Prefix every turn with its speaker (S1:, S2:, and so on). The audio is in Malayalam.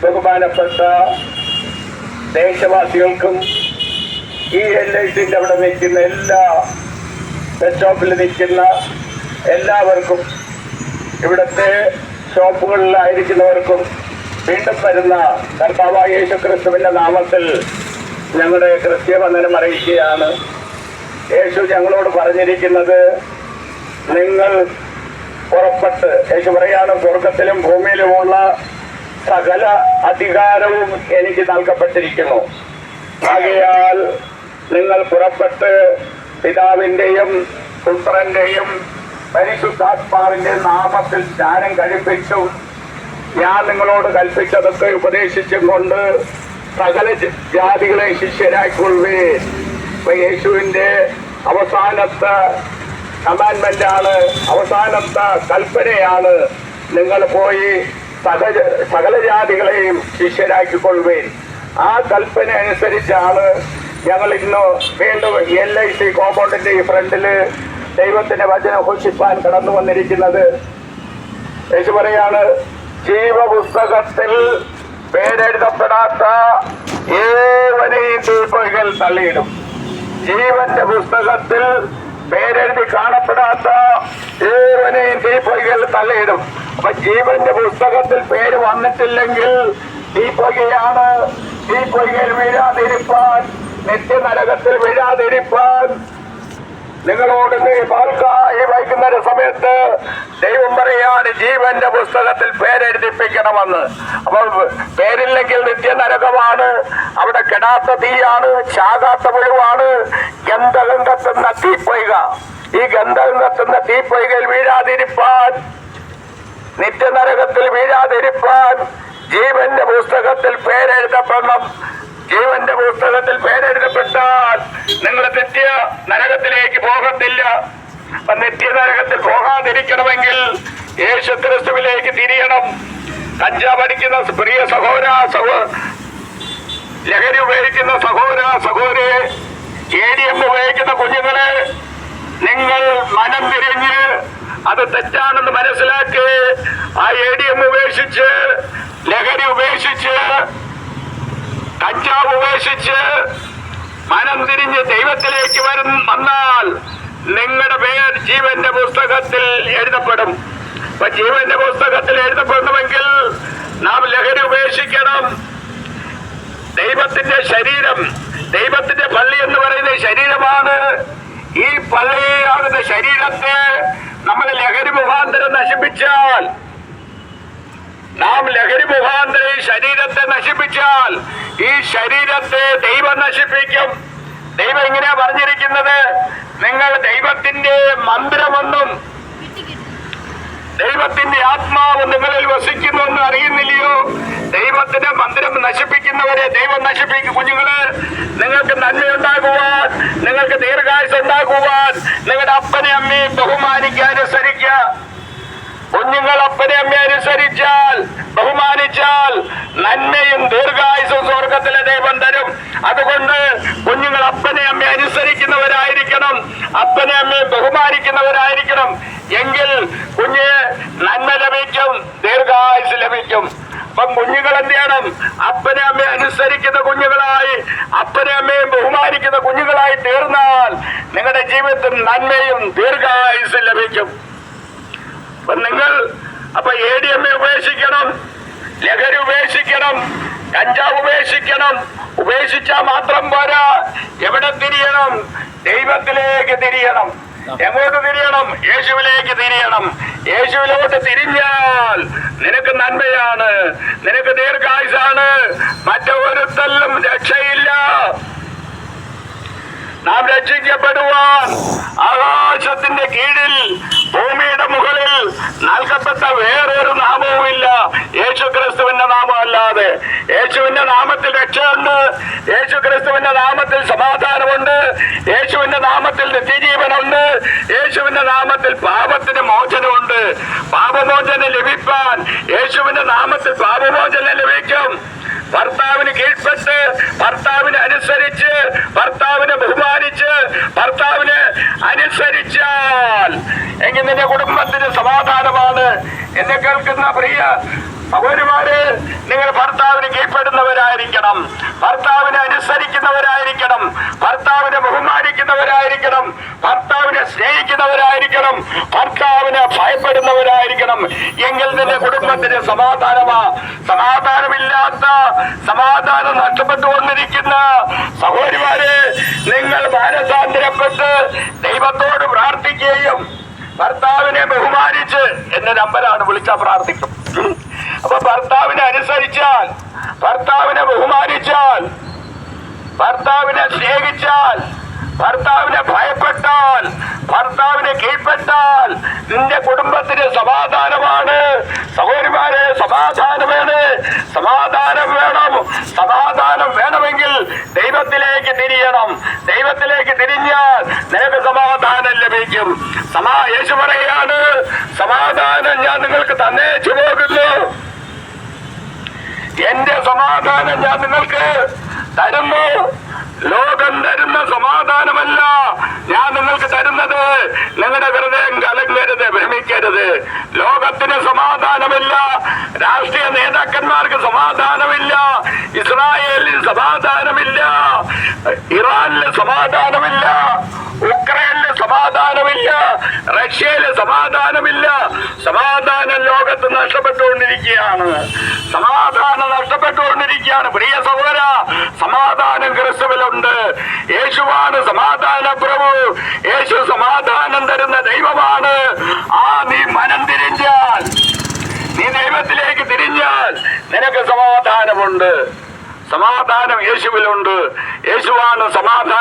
S1: ബഹുമാനപ്പെട്ട ദേശവാസികൾക്കും ഈ എൽ ഐ സിന്റെ അവിടെ നിൽക്കുന്ന എല്ലാ ഷോപ്പിൽ നിൽക്കുന്ന എല്ലാവർക്കും ഇവിടുത്തെ ഷോപ്പുകളിലായിരിക്കുന്നവർക്കും വീണ്ടും വരുന്ന കർത്താവായ യേശു ക്രിസ്തുവിന്റെ നാമത്തിൽ ഞങ്ങളുടെ ക്രിസ്ത്യവന്ദനം അറിയിക്കുകയാണ്. യേശു ഞങ്ങളോട് പറഞ്ഞിരിക്കുന്നത് നിങ്ങൾ പുറപ്പെട്ട് എനിക്ക് പറയാണ് സ്വർഗത്തിലും ഭൂമിയിലുമുള്ള സകല അധികാരവും എനിക്ക് നൽകപ്പെട്ടിരിക്കുന്നു. ആകയാൽ നിങ്ങൾ പുറപ്പെട്ട് പിതാവിന്റെയും പുത്രന്റെയും പരിശുദ്ധാത്മാവിന്റെ നാമത്തിൽ സ്നാനം കഴിപ്പിച്ചു. ഞാൻ നിങ്ങളോട് കൽപ്പിച്ചതൊക്കെ ഉപദേശിച്ചും കൊണ്ട് സകല ജാതികളെ ശിഷ്യരായിക്കൊള്ളുവേ ഇപ്പൊ യേശുവിന്റെ അവസാനത്തെ കമാൻമെന്റ് ആണ് അവസാനത്തെ കൽപ്പനയാണ്. നിങ്ങൾ പോയി സഹജ സകല ജാതികളെയും ശിഷ്യരാക്കിക്കൊള്ളുവേൻ. ആ കൽപ്പന അനുസരിച്ചാണ് ഞങ്ങൾ ഇന്ന് വീണ്ടും എൽ ഐ സി കോമ്പൗണ്ടിന്റെ ഈ ഫ്രണ്ടിൽ ദൈവത്തിന്റെ വചനം ഘോഷിപ്പാൻ കടന്നു വന്നിരിക്കുന്നത്. യേശു പറയാണ് ജീവപുസ്തകത്തിൽ പേരെഴുതപ്പെടാത്ത ഏവനെയും തീപ്പൊയ്കൾ തള്ളിയിടും. ജീവന്റെ പുസ്തകത്തിൽ പേരെഴുതി കാണപ്പെടാത്ത ഏവനെയും തീപ്പൊയ്കൾ തള്ളിയിടും അപ്പൊ ജീവന്റെ പുസ്തകത്തിൽ പേര് വന്നിട്ടില്ലെങ്കിൽ തീപ്പൊയ്കയാണ്. തീപ്പൊയ്കയിൽ വീഴാതിരിപ്പാൻ നിത്യനരകത്തിൽ വീഴാതിരിപ്പാൻ നിങ്ങളോട് ഈ വൈകുന്നേര സമയത്ത് ദൈവം പറയാണ് ജീവന്റെ പുസ്തകത്തിൽ പേരെഴുതിപ്പിക്കണമെന്ന്. അപ്പോൾ പേരില്ലെങ്കിൽ നിത്യനരകമാണ് അവിടെ കെടാത്ത തീയാണ് ചാകാത്ത പുഴുവാണ്. ഗന്ധകം കത്തുന്ന തീപ്പൊയ്ക. ഈ ഗന്ധകം കത്തുന്ന തീപ്പൊയ്കയിൽ വീഴാതിരിപ്പാൻ നിത്യനരകത്തിൽ വീഴാതിരിപ്പാൻ ജീവന്റെ പുസ്തകത്തിൽ പേരെഴുതപ്പെടണം. ജീവന്റെ പുസ്തകത്തിൽ പേരെഴുതപ്പെട്ടാൽ നിങ്ങൾ നിത്യ നരകത്തിലേക്ക് പോകത്തില്ല. നിത്യ നരകത്തിൽ പോകാതിരിക്കണമെങ്കിൽ യേശു ക്രിസ്തുവിലേക്ക് തിരിയണം കഞ്ചാവടിക്കുന്ന പ്രിയ സഹോര സഹോ ലഹരി ഉപയോഗിക്കുന്ന സഹോര സഹോരെ എ ഡി എം ഉപയോഗിക്കുന്ന കുഞ്ഞുങ്ങളെ നിങ്ങൾ മനം തിരിഞ്ഞ് അത് തെറ്റാണെന്ന് മനസ്സിലാക്കി ആ എ ഡി എം ഉപേക്ഷിച്ച് ലഹരി ഉപേക്ഷിച്ച് കഞ്ചാവ് ഉപേക്ഷിച്ച് മനം തിരിഞ്ഞ് ദൈവത്തിലേക്ക് വരും വന്നാൽ നിങ്ങളുടെ പേർ ജീവന്റെ പുസ്തകത്തിൽ എഴുതപ്പെടും. അപ്പൊ ജീവന്റെ പുസ്തകത്തിൽ എഴുതപ്പെടണമെങ്കിൽ നാം ലഹരി ഉപേക്ഷിക്കണം. ദൈവത്തിന്റെ ശരീരം ദൈവത്തിന്റെ പള്ളി എന്ന് പറയുന്ന ശരീരമാണ്. ഈ പള്ളിയാകുന്ന ശരീരത്തെ നമ്മൾ ലഹരി മുഖാന്തരം നശിപ്പിച്ചാൽ ലഹരി മുഖാന്തരം ഈ ശരീരത്തെ നശിപ്പിച്ചാൽ ഈ ശരീരത്തെ ദൈവം നശിപ്പിക്കും. ദൈവം ഇങ്ങനെയാ പറഞ്ഞിരിക്കുന്നത്? നിങ്ങൾ ദൈവത്തിന്റെ മന്ത്രമെന്നും ദൈവത്തിന്റെ ആത്മാവ് നിങ്ങളിൽ വസിക്കുന്നു എന്ന് അറിയുന്നില്ലയോ? ദൈവത്തിന്റെ മന്ദിരം നശിപ്പിക്കുന്നവരെ ദൈവം നശിപ്പിക്കും. കുഞ്ഞുങ്ങൾ നിങ്ങൾക്ക് നന്മ ഉണ്ടാകുവാൻ നിങ്ങൾക്ക് ദീർഘായുസ് ഉണ്ടാകുവാൻ നിങ്ങളുടെ അപ്പനെ അമ്മയും ബഹുമാനിക്കാൻ അനുസരിക്കുക കുഞ്ഞുങ്ങൾ അപ്പനെ അമ്മയെ അനുസരിച്ചാൽ ബഹുമാനിച്ചാൽ നന്മയും ദീർഘായുസും സ്വർഗത്തിലെ ദൈവം തരും. അതുകൊണ്ട് കുഞ്ഞുങ്ങൾ അപ്പനെ അമ്മയെ അനുസരിക്കുന്നവരായിരിക്കണം. അപ്പനെ അമ്മയെ ബഹുമാനിക്കുന്നവരായിരിക്കണം. എങ്കിൽ കുഞ്ഞ് നന്മ ലഭിക്കും ദീർഘായുസ് ലഭിക്കും. അപ്പം കുഞ്ഞുങ്ങൾ എന്ത് ചെയ്യണം? അപ്പനെ അമ്മയെ അനുസരിക്കുന്ന കുഞ്ഞുങ്ങളായി അപ്പനെ അമ്മയും ബഹുമാനിക്കുന്ന കുഞ്ഞുങ്ങളായി തീർന്നാൽ നിങ്ങളുടെ ജീവിതത്തിൽ നന്മയും ദീർഘായുസ് ലഭിക്കും. നിങ്ങൾ അപ്പൊ എ ഡി എം എ ഉപേക്ഷിക്കണം. ലഹരി ഉപേക്ഷിക്കണം കഞ്ചാവ് ഉപേക്ഷിക്കണം ഉപേക്ഷിച്ചാൽ മാത്രം പോരാ. എവിടെ തിരിയണം? ദൈവത്തിലേക്ക് തിരിയണം. എങ്ങോട്ട് തിരിയണം? യേശുവിലേക്ക് തിരിയണം. യേശുവിലോട്ട് തിരിഞ്ഞാൽ നിനക്ക് നന്മയാണ് നിനക്ക് ദീർഘായുസാണ്. മറ്റൊരുത്തല്ലും രക്ഷയില്ല. നാം രക്ഷിക്കപ്പെടുവാൻ ആകാശത്തിന്റെ കീഴിൽ ഭൂമിയുടെ മുകളിൽ നൽകപ്പെട്ട വേറൊരു നാമവുമില്ല യേശു ക്രിസ്തുവിന്റെ നാമം അല്ലാതെ യേശുവിന്റെ നാമത്തിൽ രക്ഷയുണ്ട്. യേശു ക്രിസ്തുവിന്റെ നാമത്തിൽ സമാധാനമുണ്ട്. യേശുവിന്റെ നാമത്തിൽ നിത്യജീവനുണ്ട്. യേശുവിന്റെ നാമത്തിൽ പാപത്തിന് മോചനമുണ്ട്. പാപമോചനം ലഭിപ്പാൻ യേശുവിന്റെ നാമത്തിൽ പാപമോചനം ലഭിക്കും. ഭർത്താവിന് കീഴ്പ്പെട്ട് ഭർത്താവിനെ അനുസരിച്ച് ഭർത്താവിനെ ബഹുമാനിച്ച് ഭർത്താവിനെ അനുസരിച്ചാൽ. എങ്കിൽ നിന്റെ കുടുംബത്തിന് സമാധാനമാണ്. എന്നെ കേൾക്കുന്ന പ്രിയ സഹോദരിമാര് നിങ്ങൾ ഭർത്താവിന് കീഴ്പ്പെടുന്നവരായിരിക്കണം. ഭർത്താവിനെ അനുസരിക്കുന്നവരായിരിക്കണം. ഭർത്താവിനെ ബഹുമാനിക്കുന്നവരായിരിക്കണം. ഭർത്താവിനെ സ്നേഹിക്കുന്നവരായിരിക്കണം. ഭർത്താവിനെ ഭയപ്പെടുന്നവരായിരിക്കണം. എങ്കിൽ നിന്റെ കുടുംബത്തിന് സമാധാനമാ. സമാധാനമില്ലാത്ത സമാധാനം നഷ്ടപ്പെട്ടു വന്നിരിക്കുന്ന സഹോദരിമാരെ നിങ്ങൾ മാനസാന്തരപ്പെട്ട് ദൈവത്തോട് പ്രാർത്ഥിക്കുകയും ഭർത്താവിനെ ബഹുമാനിച്ച് എന്റെ നമ്പരാണ് വിളിച്ചാൽ പ്രാർത്ഥിക്കും. അപ്പൊ ഭർത്താവിനെ അനുസരിച്ചാൽ ഭർത്താവിനെ ബഹുമാനിച്ചാൽ ഭർത്താവിനെ സ്നേഹിച്ചാൽ ഭർത്താവിനെ ഭയപ്പെട്ടാൽ ഭർത്താവിനെ കീഴ്പ്പെട്ടാൽ നിന്റെ കുടുംബത്തിന് സമാധാനമാണ്. സഹോദരിമാരെ സമാധാനമാണ് സമാധാനം വേണം. സമാധാനം വേണമെങ്കിൽ ദൈവത്തിലേക്ക് തിരിയണം. ദൈവത്തിലേക്ക് തിരിഞ്ഞാൽ നിനക്ക് സമാധാനം ലഭിക്കും. സമാ യേശു പറയാണ് സമാധാനം ഞാൻ നിങ്ങൾക്ക് തന്നേച്ചു പോകുന്നു സമാധാനം ഞാൻ നിങ്ങൾക്ക് തരുന്നു. ലോകം തരുന്ന സമാധാനമല്ല ഞാൻ നിങ്ങൾക്ക് തരുന്നത്. നിങ്ങളുടെ ഹൃദയം കലങ്ങരുത് ഭ്രമിക്കരുത്. ലോകത്തിന് സമാധാനമില്ല. രാഷ്ട്രീയ നേതാക്കന്മാർക്ക് സമാധാനമില്ല. ഇസ്രായേലിന് സമാധാനമില്ല. ഇറാനിൽ സമാധാനമില്ല. റഷ്യയിൽ സമാധാനമില്ല. സമാധാനം ലോകത്ത് നഷ്ടപ്പെട്ടുകൊണ്ടിരിക്കുകയാണ്. സമാധാനം നഷ്ടപ്പെട്ടുകൊണ്ടിരിക്കുകയാണ്. പ്രിയ സഹോദര സമാധാനം ക്രിസ്തുവിലുണ്ട്. യേശുവാണ് സമാധാന പ്രഭു യേശു സമാധാനം തരുന്ന ദൈവമാണ്. ആ നീ മനം തിരിഞ്ഞാൽ നീ ദൈവത്തിലേക്ക് തിരിഞ്ഞാൽ നിനക്ക് സമാധാനമുണ്ട്. സമാധാനം യേശുവിലുണ്ട്. യേശുവാണ് സമാധാനം